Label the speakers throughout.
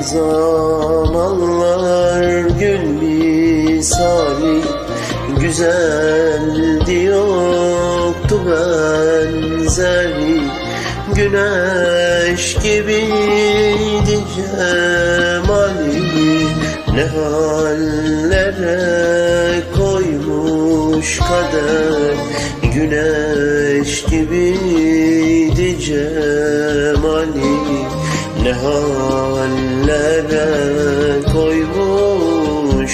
Speaker 1: zamanlar gül misali Güzeldi yoktu benzeri. Güneş gibiydi cemali Ne hallere koymuş kader. Güneş gibiydi cemali Ne hallere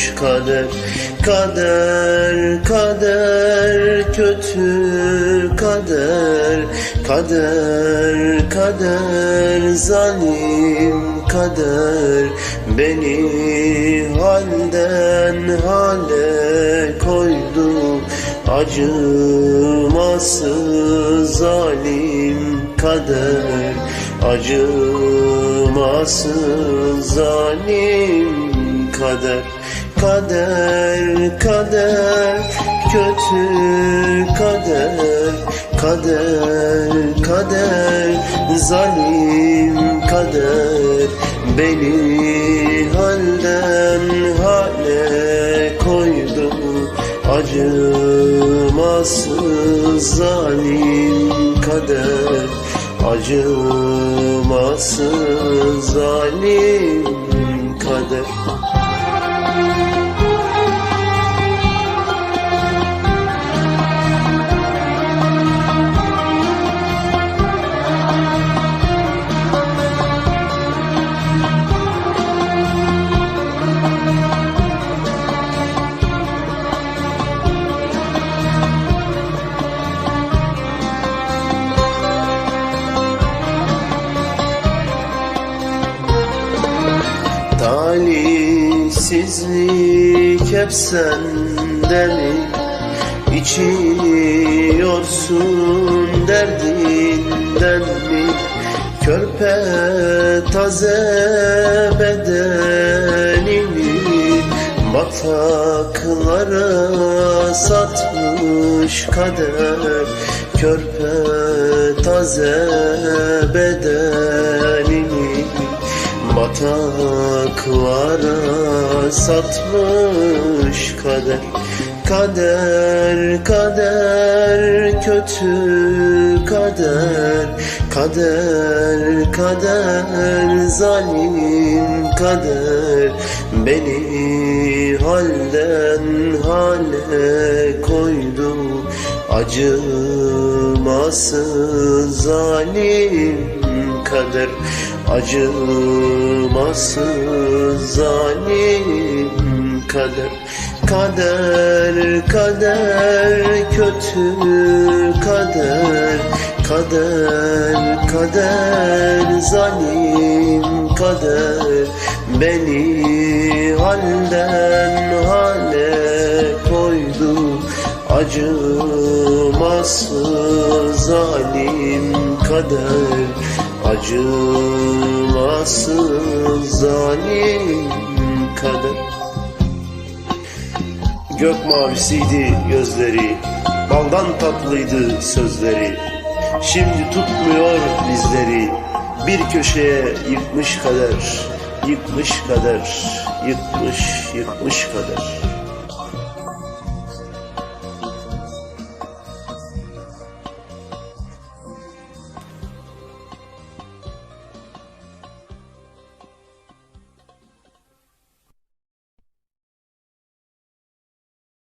Speaker 1: koymuş kader Kader, kader, kötü kader Kader, kader, zalim kader. Beni halden hale koydu Acımasız zalim kader. Acımasız zalim kader Kader, kader, kötü kader Kader, kader, zalim kader. Beni halden hale koydu Acımasız zalim kader. Acımasız zalim kader Talihsizlik hep sende mi? İçiyorsun derdinden mi? Körpe taze bedenini Bataklara satmış kader Körpe taze bedenini Bataklara satmış kader. Kader, kader, kötü kader. Kader, kader, zalim kader. Beni halden hale koydu Acımasız zalim kader Acımasız zalim kader. Kader, kader, kötü kader. Kader, kader, zalim kader. Beni halden hale koydu. Acımasız zalim kader. Acımasız zalim kader Gök mavisiydi gözleri Baldan tatlıydı sözleri. Şimdi tutmuyor bizleri Bir köşeye yıkmış kader Yıkmış kader Yıkmış yıkmış kader